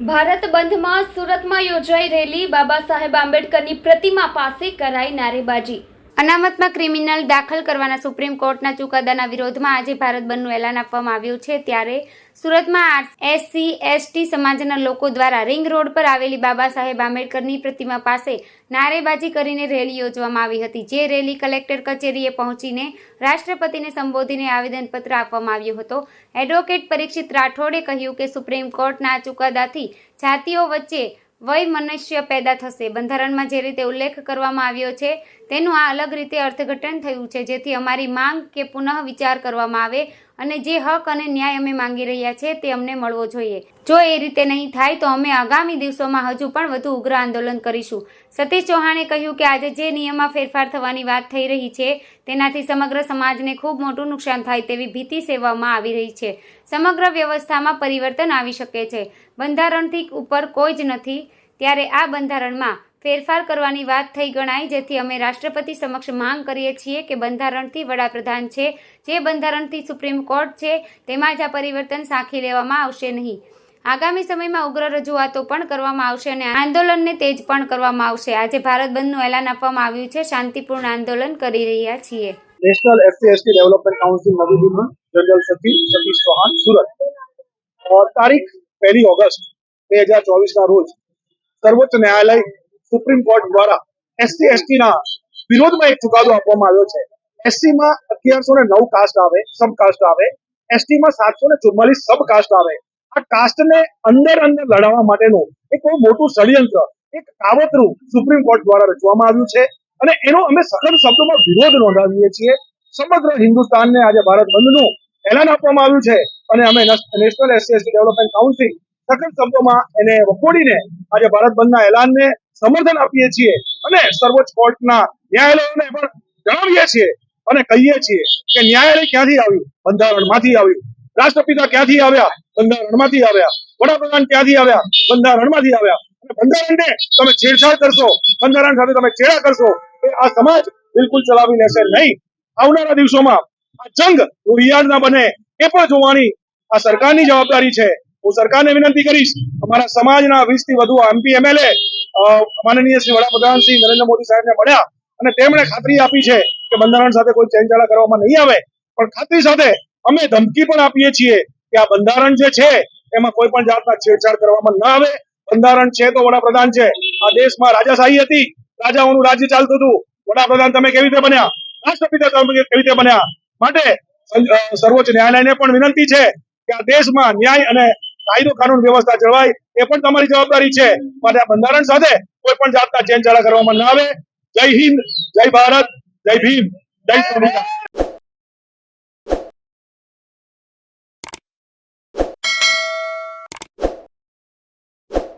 ભારત બંધમાં સુરતમાં યોજાઈ રહેલી બાબા સાહેબ આંબેડકરની પ્રતિમા પાસે કરાઈ નારેબાજી. અનામતમાં ક્રિમિનલ દાખલ કરવાના સુપ્રીમ કોર્ટના ચુકાદાના વિરોધમાં આજે ભારત બંધનું એલાન આપવામાં આવ્યું છે. ત્યારે સુરતમાં એસસી, એસટી સમાજના લોકો દ્વારા રિંગ રોડ પર આવેલી બાબા સાહેબ આંબેડકરની પ્રતિમા પાસે નારેબાજી કરીને રેલી યોજવામાં આવી હતી, જે રેલી કલેક્ટર કચેરીએ પહોંચીને રાષ્ટ્રપતિને સંબોધીને આવેદનપત્ર આપવામાં આવ્યો હતો. એડવોકેટ પરીક્ષિત રાઠોડે કહ્યું કે સુપ્રીમ કોર્ટના ચુકાદાથી જાતિઓ વચ્ચે વય મનુષ્ય પેદા થશે. બંધારણમાં જે રીતે ઉલ્લેખ કરવામાં આવ્યો છે તેનું આ અલગ રીતે અર્થઘટન થયું છે, જેથી અમારી માંગ કે પુનઃ વિચાર કરવામાં આવે અને જે હક અને ન્યાય અમે માંગી રહ્યા છે તે અમને મળવો જોઈએ. જો એ રીતે નહીં થાય તો અમે આગામી દિવસોમાં હજુ પણ વધુ ઉગ્ર આંદોલન કરીશું. સતીશ ચૌહાણે કહ્યું કે આજે જે નિયમમાં ફેરફાર થવાની વાત થઈ રહી છે, તેનાથી સમગ્ર સમાજને ખૂબ મોટું નુકસાન થાય તેવી ભીતિ સેવવામાં આવી રહી છે. સમગ્ર વ્યવસ્થામાં પરિવર્તન આવી શકે છે. બંધારણથી ઉપર કોઈ જ નથી, ત્યારે આ બંધારણમાં ફેરફાર કરવાની વાત થઈ ગણાય, જેથી અમે રાષ્ટ્રપતિ સમક્ષ માંગ કરીએ છીએ કે બંધારણથી વડાપ્રધાન છે, જે બંધારણથી સુપ્રીમ કોર્ટ છે, તેમાં જ આ પરિવર્તન સાંખી લેવામાં આવશે નહીં. આગામી સમયમાં ઉગ્ર રજૂઆતો પણ કરવામાં આવશે અને આંદોલનને તેજ પણ કરવામાં આવશે. આજે ભારત બંધનું એલાન આપવામાં આવ્યું છે. શાંતિપૂર્ણ આંદોલન કરી રહ્યા છીએ. નેશનલ એસટી ડેવલપમેન્ટ કાઉન્સિલ નવી દિલ્હીમાં. જનરલ સચિવ સતીશ ચૌહાણ, સુરત. તારીખ પહેલી ઓગસ્ટ બે હજાર ચોવીસના રોજ સર્વોચ્ચ ન્યાયાલય સુપ્રીમ કોર્ટ દ્વારા એસસી એસટી ના વિરોધમાં એક ચુકાદો આપવામાં આવ્યો છે. એસસી માં અગિયારસો ને નવ કાસ્ટ આવે સબકાસ્ટ આવે. એસટી માં સાતસો ને ચુમ્માલીસ સબ કાસ્ટ આવે. આ કાસ્ટ ને અંદર અંદર લડાવવા માટેનું એક બહુ મોટું ષડયંત્ર, એક કાવતરું સુપ્રીમ કોર્ટ દ્વારા રચવામાં આવ્યું છે. અને એનો અમે સઘન શબ્દોમાં વિરોધ નોંધાવીએ છીએ. સમગ્ર હિન્દુસ્તાનને આજે ભારત બંધનું એલાન આપવામાં આવ્યું છે. અને અમે national SC ST development council સખત શબ્દોમાં એને વખોડીને આજે ભારત બંધના એલાનને સમર્થન આપીએ છીએ અને સર્વોચ્ચ કોર્ટના ન્યાયાલયોને પણ જણાવીએ છીએ અને કહીએ છીએ કે ન્યાયાલય ક્યાંથી આવ્યું? બંધારણમાંથી આવ્યું. રાષ્ટ્રપિતા ક્યાંથી આવ્યા? બંધારણમાંથી આવ્યા. વડાપ્રધાન ક્યાંથી આવ્યા? બંધારણમાંથી આવ્યા. અને બંધારણને તમે છેડછાડ કરશો, બંધારણ સાથે તમે ચેડા કરશો, એ આ સમાજ બિલકુલ ચલાવી લેશે નહીં. આવનારા દિવસોમાં આ જંગ ના બને એ પણ જોવાની આ સરકારની જવાબદારી છે. હું સરકારને વિનંતી કરીશ, અમારા સમાજના વીસથી વધુ એમપી એમએલએ માનનીય શ્રી વડાપ્રધાન શ્રી નરેન્દ્ર મોદી સાહેબને મળ્યા અને તેમણે ખાતરી આપી છે કે બંધારણ સાથે કોઈ ચેંચાળા કરવામાં નહીં આવે. પણ ખાતરી સાથે અમે ધમકી પણ આપીએ છીએ કે આ બંધારણ જે છે, એમાં કોઈ પણ જાતના છેડછાડ કરવામાં ના આવે. બંધારણ છે તો વડાપ્રધાન છે. આ દેશમાં રાજાશાહી હતી. રાજાઓનું રાજ્ય ચાલતું હતું. વડાપ્રધાન તમે કેવી રીતે બન્યા? રાષ્ટ્રપિતા તમે કેવી રીતે બન્યા? માટે સર્વોચ્ચ ન્યાયાલયને પણ વિનંતી છે કે આ દેશમાં ન્યાય અને કાયદો કાનૂન વ્યવસ્થા જળવાય એ પણ તમારી જવાબદારી છે. માટે આ બંધારણ સાથે કોઈ પણ જાતના ચેંચાળા કરવામાં ના આવે. જય હિન્દ, જય ભારત, જય ભીમ, જય સંવિધાન